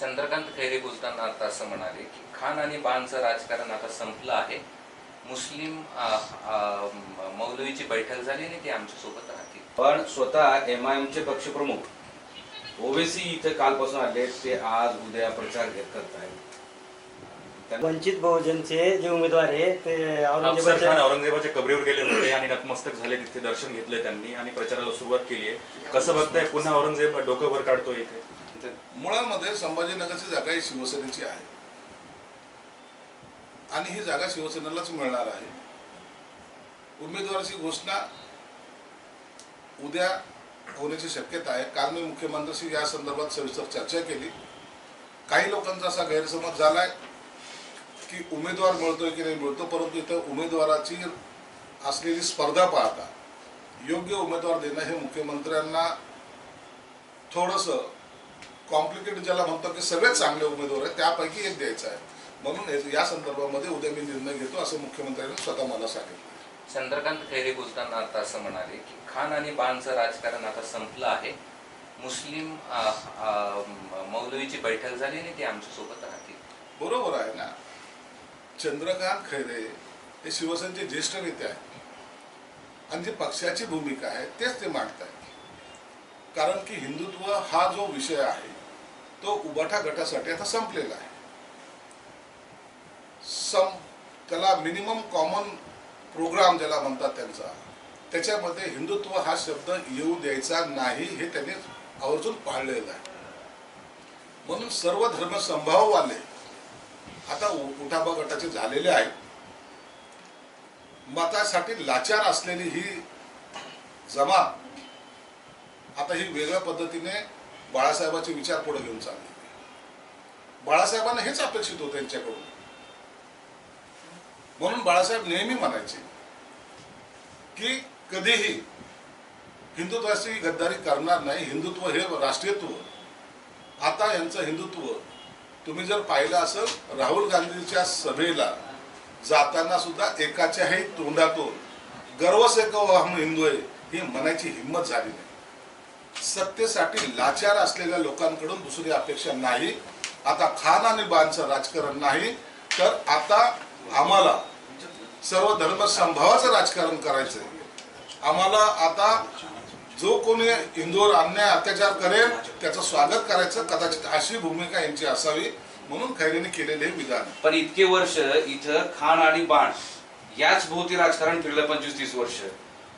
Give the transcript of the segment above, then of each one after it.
चंद्रकांत खैरे बोलताना आता असं म्हणाले की खान आणि बाणचं राजकारण आता संपलं आहे. मुस्लिम मौलवीची बैठक झाली आणि ते आमच्यासोबत राहतील. पण स्वतः एम आय एमचे पक्षप्रमुख ओवेसी इथे कालपासून आले ते आज उद्या प्रचार घेत करत आहेत वंचित बहुजनचे जे उमेदवार आहे ते औरंगजेबाच्या औरंगजेबाच्या कबरीवर गेले होते आणि नतमस्तक झाले तिथे दर्शन घेतले त्यांनी आणि प्रचाराला सुरुवात केली आहे. कसं बघताय? पुन्हा औरंगजेब डोकं वर काढतोय इथे. मुळामध्ये संभाजीनगरची जागा ही शिवसेनेची आहे. आणि ही जागा शिवसेनेलाच मिळणार आहे. उमेदवाराची घोषणा उद्या होण्याची शक्यता आहे. काल मी मुख्यमंत्र्यांशी या संदर्भात सविस्तर चर्चा केली. काही लोकांचा असा गैरसमज झालाय की उमेदवार मिळतोय की नाही मिळतो परंतु इथं उमेदवाराची असलेली स्पर्धा पाहता योग्य उमेदवार देणं हे मुख्यमंत्र्यांना थोडंसं कॉम्प्लिकेटेड ज्याला म्हणतो की सगळेच चांगले उमेदवार आहेत त्यापैकी एक द्यायचा आहे. म्हणून या संदर्भामध्ये उद्या मी निर्णय घेतो असं मुख्यमंत्र्यांनी स्वतः मला सांगितलं. चंद्रकांत खैरे बोलताना आता असं म्हणाले की खान आणि बाणचं राजकारण आता संपलं आहे. मुस्लिम मौलवीची बैठक झाली आणि ते आमच्यासोबत राहतील. बरोबर आहे ना. चंद्रकांत खैरे हे शिवसेनेचे ज्येष्ठ नेते आहेत. आणि जी पक्षाची भूमिका आहे तेच ते मांडत आहेत कारण की हिंदुत्व हा जो विषय आहे तो उबाठा गटासाठी आता संपलेला आहे. सम त्याला मिनिमम कॉमन प्रोग्राम ज्याला म्हणतात त्यांचा त्याच्यामध्ये हिंदुत्व हा शब्द येऊ द्यायचा नाही हे त्यांनी आवर्जून पाळलेलं आहे. म्हणून सर्व धर्म संभाववाले आता उठाबा गटाचे झालेले आहेत. मतासाठी लाचार असलेली ही जमात आता ही वेगळ्या पद्धतीने बाळासाहेबांचे विचार पुढे घेऊन चालले. बाळासाहेबांना हेच अपेक्षित होतं त्यांच्याकडून म्हणून बाळासाहेब नेहमी म्हणायचे की कधीही हिंदुत्वाची गद्दारी करणार नाही हिंदुत्व हे राष्ट्रीयत्व. आता यांचं हिंदुत्व तुम्ही जर पाहिलं असेल राहुल गांधीच्या सभेला जाताना सुद्धा एकाच्याही तोंडातून गर्व से कहो हम हिंदू आहे ही म्हणायची हिंमत झाली नाही. सत्तेसाठी लाचार असलेल्या लोकांकडून दुसरी अपेक्षा नाही. आता खान आणि बाणचं राजकारण नाही. तर आता आम्हाला सर्व धर्म संभावाचं राजकारण करायचं आम्हाला आता जो कोणी हिंदूवर अन्याय अत्याचार करेल त्याचं स्वागत करायचं कदाचित अशी भूमिका यांची असावी म्हणून खैरेने केलेले हे विधान. पण इतके वर्ष इथं खान आणि बाण याच भोवती राजकारण फिरलं पंचवीस तीस वर्ष.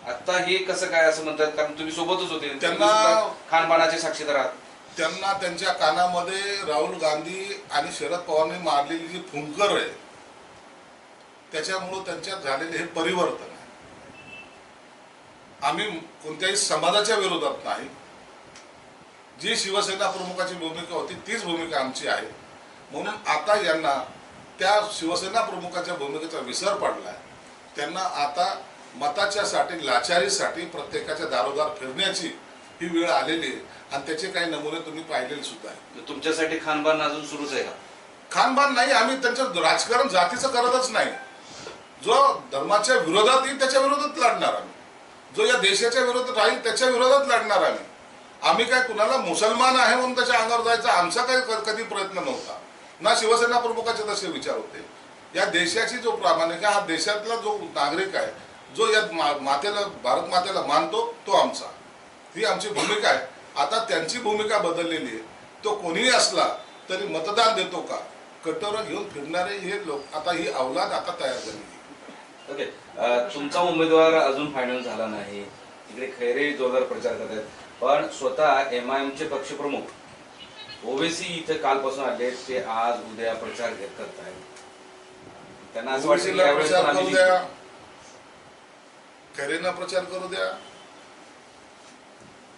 आता हे कसं काय असं म्हणतात? कारण तुम्ही सोबतच होते. त्यांना- सुद्धा खान बाणाचे साक्षीदार आहात. त्यांना त्यांच्या कानामध्ये राहुल गांधी आणि शरद पवारांनी मारलेली जी फुंकर आहे त्याच्यामुळं त्यांच्यात झालेले हे परिवर्तन आहे. आम्ही कोणत्याही समाजाच्या विरोधात नाही. जी शिवसेना प्रमुखाची भूमिका होती तीच भूमिका आमची आहे. म्हणून आता यांना त्या शिवसेना प्रमुखाच्या भूमिकेचा विसर पडलाय. त्यांना आता मताच्यासाठी लाचारीसाठी प्रत्येकाच्या दारोदार फिरण्याची ही वेळ आलेली आहे. आणि त्याचे काही नमुने तुम्ही पाहिलेले सुद्धा आहे तुमच्यासाठी खानबाण अजून सुरूच आहे का? खानबान नाही आम्ही त्यांचं राजकारण जातीचं करतच नाही. जो धर्माच्या विरोधात येईल त्याच्या विरोधात लढणार आम्ही. जो या देशाच्या विरोधात राहील त्याच्या विरोधात लढणार आम्ही. आम्ही काय कुणाला मुसलमान आहे म्हणून त्याच्या अंगावर जायचा आमचा काही कधी प्रयत्न नव्हता. ना शिवसेना प्रमुखाचे तसे विचार होते. या देशाची जो प्रामाणिक आहे हा देशातला जो नागरिक आहे जो या मा- मातेला भारत मातेला मानतो तो आमचा. ही आमची भूमिका आहे. आता त्यांची भूमिका बदललेली आहे. तो कोणीही असला तरी मतदान देतो का? कटोरं घेऊन फिरणारे हे लोक आता ही अवलाद आता तयार आहे. ओके. तुमचा उमेदवार अजून फायनल झाला नाही. इकडे खैरे जोरदार प्रचार करत आहेत पण स्वतः एम आय एमचे पक्षप्रमुख ओवेसी इथे कालपासून आले ते आज उद्या प्रचार घेत करत आहेत. त्यांना असं वाटतं की ओबीसीला यावेळेस प्रचार पण करू आम्ही द्या खरेना प्रचार करू द्या.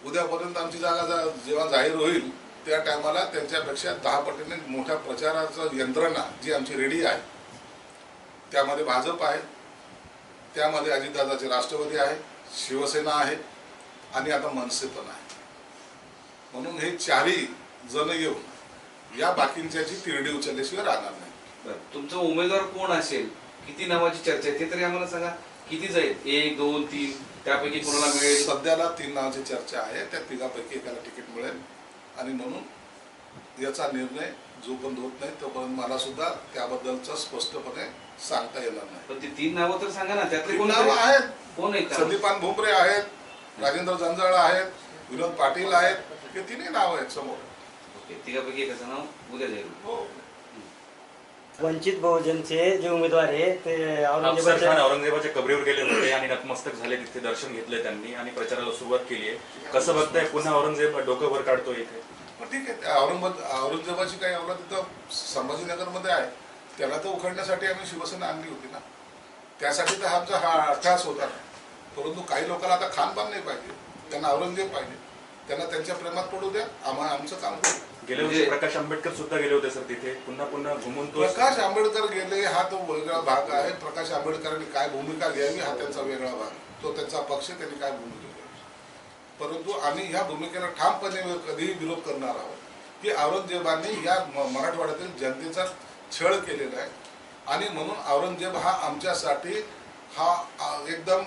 उद्यापर्यंत आमची जागा जेव्हा जाहीर होईल त्या टायमाला त्यांच्यापेक्षा दहा पटीने मोठ्या प्रचाराचं यंत्रणा जी आमची रेडी आहे त्यामध्ये भाजप आहे त्यामध्ये अजितदादाचे राष्ट्रवादी आहे शिवसेना आहे आणि आता मनसे पण आहे. म्हणून हे चारही जण येऊन या बाकींच्याची तिरडी उचलल्याशिवाय राहणार नाही. तुमचा उमेदवार कोण असेल? किती नावाची चर्चा आहे? ते तरी आम्हाला सांगा. किती जाईल एक दोन तीन. त्यापैकी कोणाला मिळेल? सध्याला तीन नावाची चर्चा आहे. त्या तिघापैकी एकाला तिकीट मिळेल. आणि म्हणून याचा निर्णय जोपर्यंत होत नाही तोपर्यंत मला सुद्धा त्याबद्दलचं स्पष्टपणे सांगता येणार नाही. पण ती तीन नावं तर सांगा ना त्यातले कोण नावं आहेत. कोण आहेत? संदीपान भुमरे आहेत राजेंद्र जंजाळ आहेत विनोद पाटील आहेत. हे तिन्ही नाव आहेत समोर. तिघापैकी एकाचं नाव उद्या जाईल हो. वंचित बहुजनचे जे उमेदवार आहे ते अफसर खान औरंगजेबाच्या औरंगजेबाच्या कबरीवर गेले होते आणि नतमस्तक झाले तिथे दर्शन घेतले त्यांनी आणि प्रचाराला सुरुवात केली आहे. कसं बघताय? पुन्हा औरंगजेब डोकं वर काढतोय इथे. पण ठीक आहे त्या औरंगाबाद औरंगजेबाची काही अवलाद तिथं संभाजीनगरमध्ये आहे. त्याला तर उखडण्यासाठी आम्ही शिवसेना आणली होती ना. त्यासाठी तर आमचा हा अठ्ठास होता. परंतु काही लोकांना आता खानपान नाही पाहिजे त्यांना औरंगजेब पाहिजे. त्यांना त्यांच्या प्रेमात पडू द्या. आम्हा आमचं काम करू गेल्या वर्षी म्हणजे- प्रकाश आंबेडकर सुद्धा गेले होते सर तिथे. पुन्हा पुन्हा घुमून तो प्रकाश आंबेडकर गेले हा तो वेगळा भाग आहे. प्रकाश आंबेडकरांनी काय भूमिका घ्यावी हा त्यांचा वेगळा भाग. तो त्यांचा पक्ष त्यांनी काय भूमिका घ्यावी? परंतु आम्ही ह्या भूमिकेला ठामपणे कधीही विरोध करणार आहोत. की औरंगजेबाने या मराठवाड्यातील जनतेचा छळ केलेला आहे. आणि म्हणून औरंगजेब हा आमच्यासाठी हा एकदम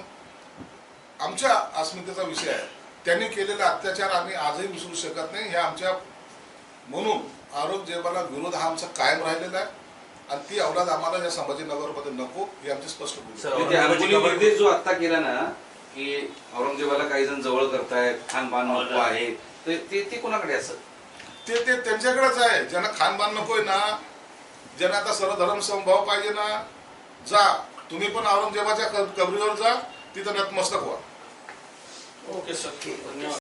आमच्या अस्मितेचा विषय आहे. त्यांनी केलेला अत्याचार आम्ही आजही विसरू शकत नाही. हे आमच्या म्हणून औरंगजेबाला विरोध हा आमचा कायम राहिलेला आहे. आणि ती अवलाद आम्हाला या संभाजीनगरमध्ये नको ही आमची स्पष्ट भूमिका सर, आहे. म्हणजे जो आता केला ना की औरंगजेबाला काही जण जवळ करतायत खानपान नको आहे ते ते- ते कोणाकडे असं ते ते त्यांच्याकडेच आहे. ज्यांना खानबान नकोय ना ज्यांना आता सर्वधर्म समभाव पाहिजे ना जा. तुम्ही पण औरंगजेबाच्या कबरीवर जा तिथं नतमस्तक व्हा. Okay sir